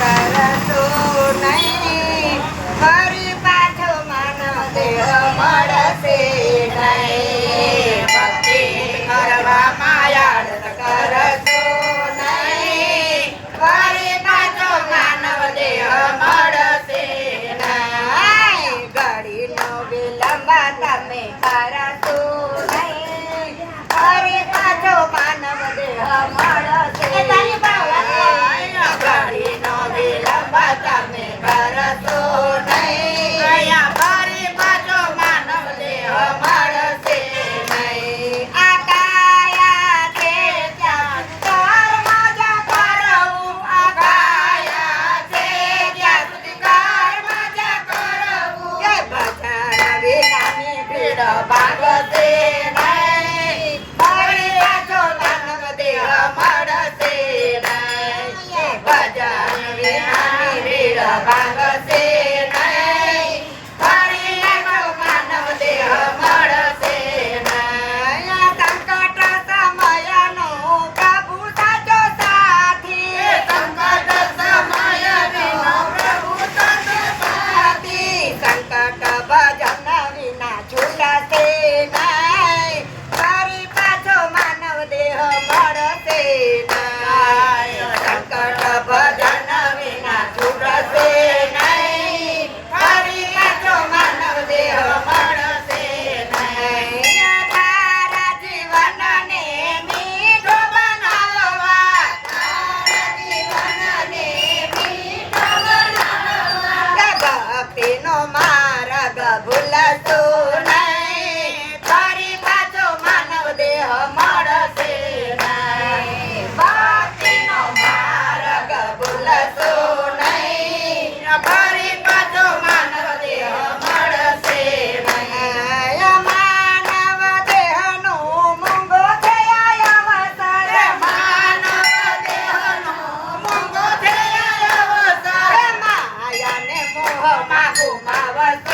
કરશો નહીં. ફરી પાછો માન દેહ મળશે નહીં. ભક્તિ કરવા માયાડ કરશો નહીં. ફરી તમે કરશો નહીં. ફરી પાછો માનવ દેહ મળશે บ้าน માખો માવસ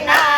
না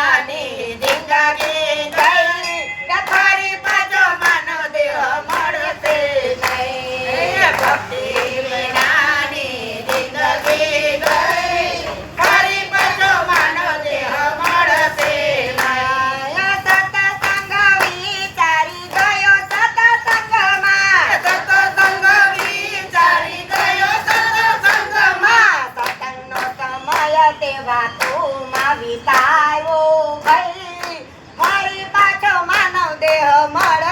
દેહ